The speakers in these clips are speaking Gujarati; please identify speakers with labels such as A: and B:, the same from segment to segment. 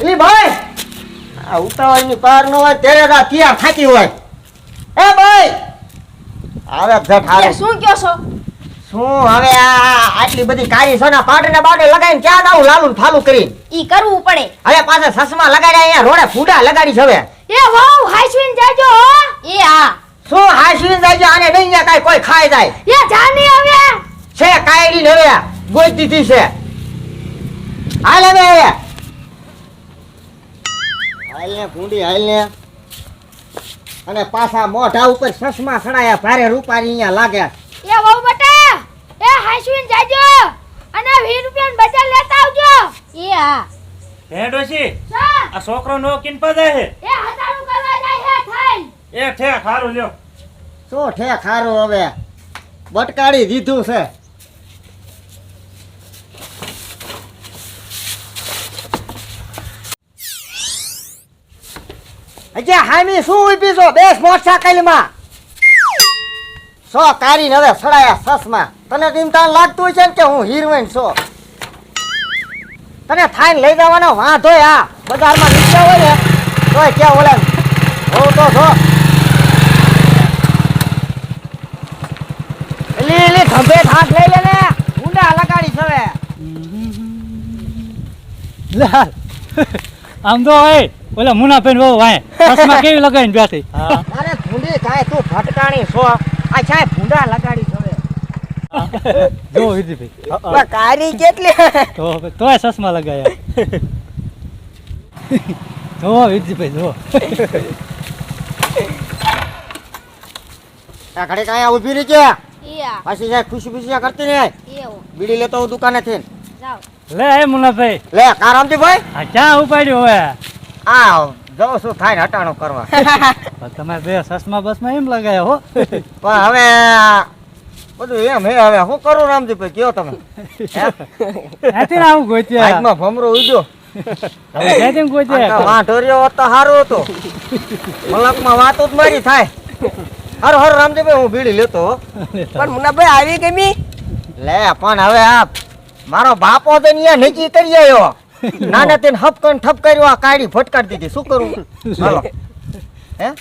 A: એલી ભાઈ આ ઉતાવળની પાર નો હોય ત્યારે આ તૈયાર થાકી હોય. એ ભાઈ આવે જટ હારે
B: શું કયો છો?
A: શું હવે આ આટલી બધી કારી સોના પાટને બાટે લગાઈને ક્યાં દાવું લાલુ ફાલુ કરી
B: ઈ કરવું પડે.
A: હવે પાછા સસમા લગાડ્યા અહીંયા રોડે ફૂડા લગાડી છે હવે.
B: એ વાવ હાઈસ્વીન જાજો હો. એ હા.
A: શું હાશવી જાય આને નહીં કાઈ કોઈ ખાઈ જાય.
B: એ જાની હવે.
A: છે કાયડી હવે ગોઈ દીધી છે. હાલ હવે હાલ ને કુંડી હાલ ને. અને પાછા મોઢા ઉપર સસમા સડાયા ભારે રૂપારી અહીંયા લાગ્યા.
B: એ વહુ બટા એ હાસવીન જાજો. અને 20 રૂપિયાનો બજાર લેતા આવજો. એ હા.
C: હે ડોશી આ છોકરો નો કિન પદા હે
B: એ હજારું કરવા જાય હે થાય.
C: એ ઠે ખારું લ્યો.
A: શું ઠે ખારું હવે? બટકાડી દીધું છે. હજી હામી, શું ઊભી છો? બેસ મોટરસાયકલમાં સો કારીને હવે સડાયા સસમાં તને ચિંતા લાગતું હોય છે કે હું હિરોઈન છો? તને થાઈને લઈ જવાનો વાંધો આ બજારમાં નીકળ્યા હોય ને, તોય ક્યાં ઓલે હોવ તો છો. એલી એલી ખંભે હાથ લઈ લે ને. ઊંડા લગાડી છે
D: આમ તો એ ઓલા મુનાફેન બહુ વાય ચશ્મા કેવી લગાવીને બેઠી?
A: અરે ભૂંડી થાય તું ભટકાણી છો. આ છાય ભૂંડા લગાડી છો
D: જો વિધિભાઈ
A: કારી કેટલી?
D: તો તોય ચશ્મા લગાયા. જો વિધિભાઈ જો.
A: આ ઘડી કાંઈ ઊભી રહી છે પાછી જાય ખુશી ખુશી કરતી ને બીડી લેતો હું દુકાને થી
D: લે મુનાફાઈ મુનાભાઈ.
A: લે કારામતી ભાઈ.
D: આ ક્યાં ઉપાડ્યું હવે?
A: આ જઉં છું થાય ને હટાણું કરવા.
D: તમે બે સસમા બસમાં એમ લગાયા હો.
A: પણ હવે બધું એમ હે હવે શું કરું રામજીભાઈ કયો તમે? હે?
D: ને આવું ગોત્યા?
A: હાથમાં ભમરો ઉડ્યો.
D: હવે ક્યાંથી
A: તો વાંઢોરિયો હોત તો સારું હતું. મલકમાં વાતો જ મારી થાય. હારો હારું રામજીભાઈ હું બીડી લેતો હો.
E: પણ મુન્નાભાઈ આવી ગમી?
A: લે પણ હવે આ મારો બાપો તો અહીંયા નક્કી કરી આવ્યો. નાને તેને હપકન ઠપ કર્યો આ કાઢી ફટકાર દીધી. શું કરું? હાલો. હે?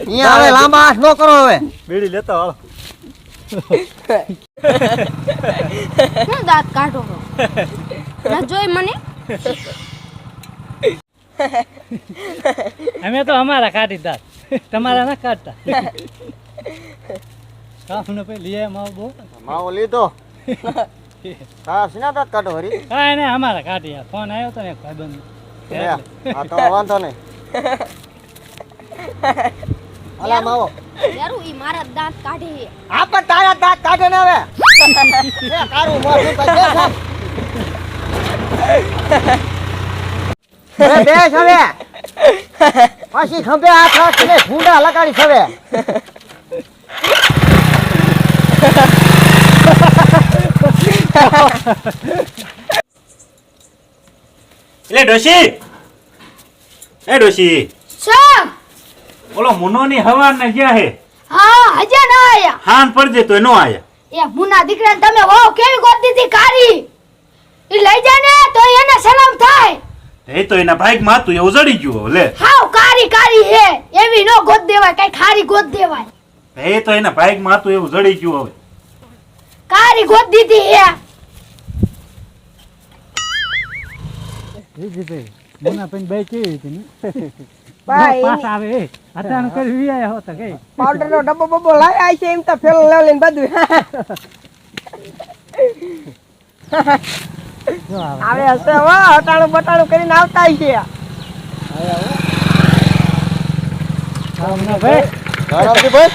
A: અહીંયા હવે લાંબા હાથ ન કરો હવે.
D: બીડી લેતો હાલો.
B: હું દાંત કાઢો ના જોઈ મને?
D: અમે તો અમારા કાઢી દાંત. તમારા ના કાઢતા. કામ ને પછી લઈ માવો બહુ
A: માવો લીધો. હા સિના દાંત કાઢો હરી?
D: કાંઈ નહીં અમારા કાઢી ફોન આવ્યો તો ને ભાઈબંધ
A: હા તો વાંધો નહીં. અલા માવો.
B: યારું ઈ મારા દાંત કાઢે. છે
A: આ પણ તારા દાંત કાઢે ને હવે. લે, તારું બેસ હવે. પછી ખંભે હાથ રાખીને ભૂંડા લગાડી હવે.
C: એટલે ડોશી! એ ડોશી!
B: સમ
C: ઓલો મુનો ની હવા ને ગયા હે?
B: હા હજે ના આયા.
C: હાન પડજે તો નો આયા.
B: એ મુના દીકરા તમે વો કેવી ગોત દીધી કારી એ લઈ જાય ને તો એને સલામ થાય.
C: એ તો એના ભાઈકમાં હતું એ ઉજડી ગયું લે.
B: હાવ કારી કારી હે. એવી નો ગોત દેવાય કઈ ખારી ગોત દેવાય.
C: એ તો એના ભાઈકમાં હતું એવું જડી ગયું હવે.
B: કારી ગોત દીધી હે.
D: વિધિભાઈ મુના પેન બાઈ કેવી હતી પાસ આવે એ. અચાનક કરી વી હોતા કઈ
E: પાવડર નો ડબ્બો બબ્બો લાવ્યા છે એમ તો ફેલ બધું.
D: આવે.
E: આવે હશે હો હટાણું બટાણું કરીને આવતા છે.
A: રામજી ભાઈ.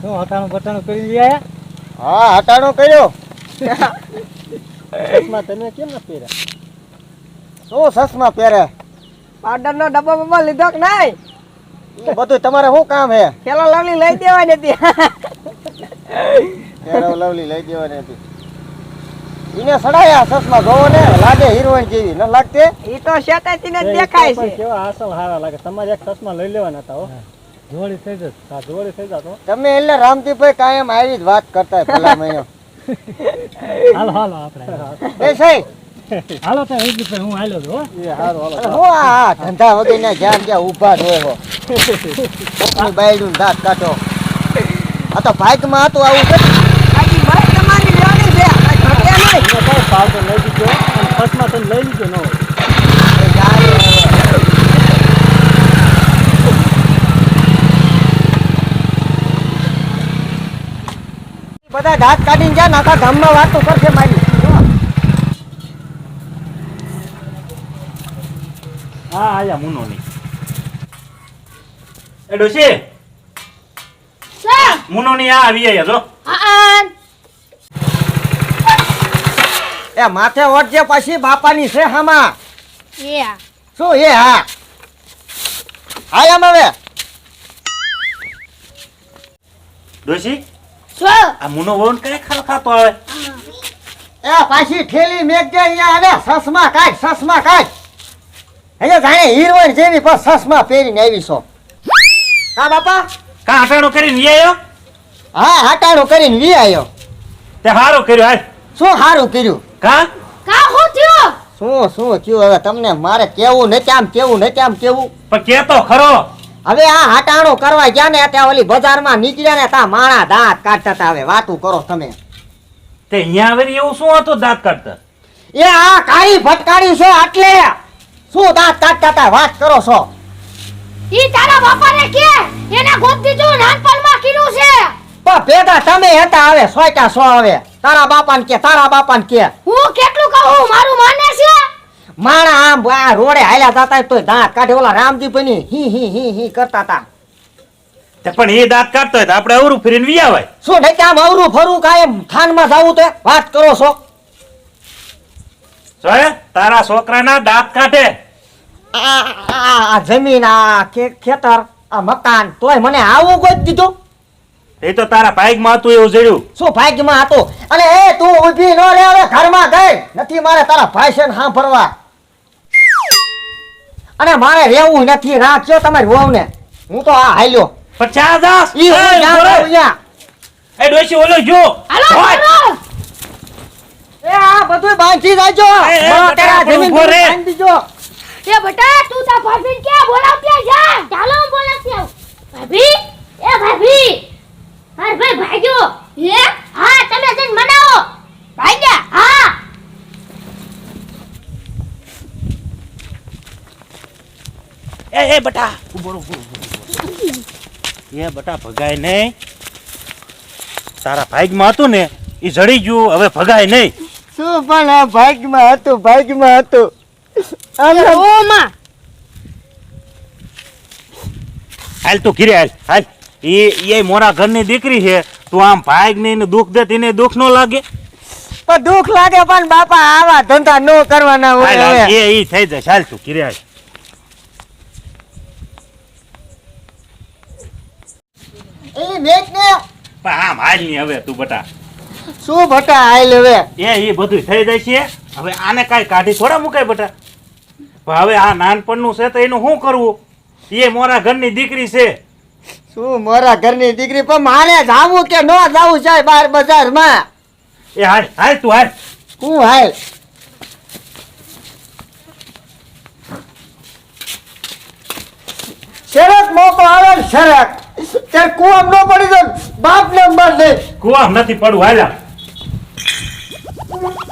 D: શું હટાણું બટાણું કરી વી
A: હા હટાણો કર્યો. તમે કેમ ન પહેર્યા? શું સસમા પહેરે.
E: પાવડર નો ડબ્બો બબ્બો લીધો કે નહીં?
A: બધું તમારે શું કામ હે?
E: ખેલો લવલી લઈ દેવાની હતી.
A: ખેલો લવલી લઈ દેવાની હતી. ઈને સડાયા સસમા જોવો ને લાગે હિરોઈન જેવી ન લાગતે?
E: ઈ તો શેતાથી ને દેખાય છે.
D: કેવા અસલ હારા લાગે. તમારે એક ચશ્મા લઈ લેવાના હતા હો. જોડી થઈ જત હા જોડી થઈ જાતો
A: તમે એટલે રામજીભાઈ કાયમ આવી જ વાત કરતા ભલા મયો
D: હાલો હાલો આપણે.
A: એ સહી
D: હાલો તો એ જ હું હાલો છું હો.
A: ધંધા વગરના જ્યાં જ્યાં ઊભા જ હોય હો. કોકનું બાયડું ને દાંત કાઢો. આ તો ભાગમાં હતું આવું છે
D: મેં ભાવ તો લઈ લીધો અને ફર્સ્ટમાં તો લઈ લીધો ન હોય.
A: બધા દાંત કાઢીને જાય ને આખા ગામમાં વાતો કરશે મારી.
C: હા આયા મુનોની એ ડોશી
B: સર!
C: મુનોની આ આવી આયા જો.
A: એ માથે ઓટજે પછી બાપાની છે હામાં.
B: એ
A: શું એ હા? હા એમ હવે.
C: ડોશી
B: સર!
C: આ મુનો વોન કઈ ખાલ ખાતો આવે.
A: એ પાછી ઠેલી મેઘજે અહીંયા આવે સસમાં કાઢ સસમાં કાઢ. એટલે જાણે હીરોઈન જેવી પણ સસમાં પહેરીને આવી છો. કા બાપા?
C: કા હટાણો કરીને વી આયો?
A: હા હાટાડો કરીને વી આવ્યો
C: તે હારો કર્યો હાલ.
A: શું સારું કર્યું?
C: કા?
B: કા હું થયો?
A: શું શું થયું? હવે તમને મારે કેવું નથી આમ કેવું નથી આમ કેવું?
C: પણ કેતો ખરો.
A: હવે આ હાટાણો કરવા ગયા ને ત્યાં ઓલી બજારમાં નીકળ્યા ને ત્યાં માણા દાંત કાઢતા હતા. હવે વાતું કરો તમે.
C: તે અહીંયા આવીને એવું શું હતું દાંત કાઢતા?
A: એ આ કાળી ભટકાડી છે આટલે શું દાંત કાઢતા તા વાત કરો છો.
B: ઈ તારા બાપાને કે એને ગોત દીધું નાનપણમાં કીધું છે.
A: પણ ભેગા તમે હતા હવે સોટા સો હવે. તારા બાપાને કે તારા બાપાને કે.
B: હું કેટલું કહું? મારું માને છે?
A: માણા આમ આ રોડે હાલ્યા જતા તોય દાંત કાઢે. ઓલા રામજીભાઈ હી હી હી હી કરતા તા
C: તે પણ એ દાંત કાઢતો હોય તો આપણે અવરું ફરીને વી હોય
A: શું નહીં આમ અવરું ફરું કાયમ થાનમાં જવું તો વાત કરો છો.
C: તારા છોકરાના દાંત કાઢે
A: આ જમીન આ ખેતર આ મકાન તોય મને આવું ગોત દીધું.
C: એ તો તારા ભાગમાં હતું એવું જડ્યું
A: શું ભાઈકમાં હતો? અને એ તું ઊભી ન રે હવે ઘરમાં ગઈ. નથી મારે તારા ભાઈ છે સાંભળવા. અને મારે રહેવું નથી રાખજો તમારી વહુ ને હું તો આ હાલ્યો. પચાસ.
C: એ ડોશી ઓલો જો.
B: હાલો.
A: એ આ બધું બાંધી
C: બટા,
A: જમીન. બાંધી દીજો.
B: એ બેટા તું તાર ભાભીને ક્યાં બોલાવતી જા. ચાલો હું બોલાવતી આવું ભાભી? એ ભાભી. ભાઈ ભાગ્યો હે? હા તમે જઈને મનાવો. ભાગ્યા હા.
C: એ એ બટા. ઊભો. એ બટા ભગાય નહીં. તારા ભાગમાં હતું ને એ જડી ગયું હવે ભગાય નહીં.
A: શું પણ આ ભાગ્યમાં હતું ભાગ્યમાં હતું.
B: ઓ માં.
C: હાલ તું ઘીરે હાલ હાલ. એ એ મોરા ઘરની દીકરી છે. તું આમ ભાગ ને એને દુઃખ દે તેને દુઃખ ન લાગે.
A: પણ દુઃખ લાગે પણ બાપા આવા ધંધા ન કરવાના હોય હવે.
C: એ ઈ થઈ જાય. હાલ તું ઘીરે હાલ.
A: એ મેચ ને.
C: પણ આમ હાલની હવે તું બટા.
A: શું ભટા આયલ હવે?
C: એ એ બધું થઈ જાય છે. હવે આને કાંઈ કાઢી થોડા મુકાય બટા હવે આ નાનપણનું છે તો એનું શું કરવું? એ મોરા ઘરની દીકરી છે.
A: શું મોરા ઘરની દીકરી? પણ મારે જાવું કે ન જાવું જાય બહાર બજારમાં?
C: એ હાલ હાલ તું હાલ.
A: હું હાલ? શરત મોકો આવે ને શરત. ત્યારે કુવામ ન પડી તો બાપ ને મર દે
C: કુવા નથી પડવું હાલ્યા Bye.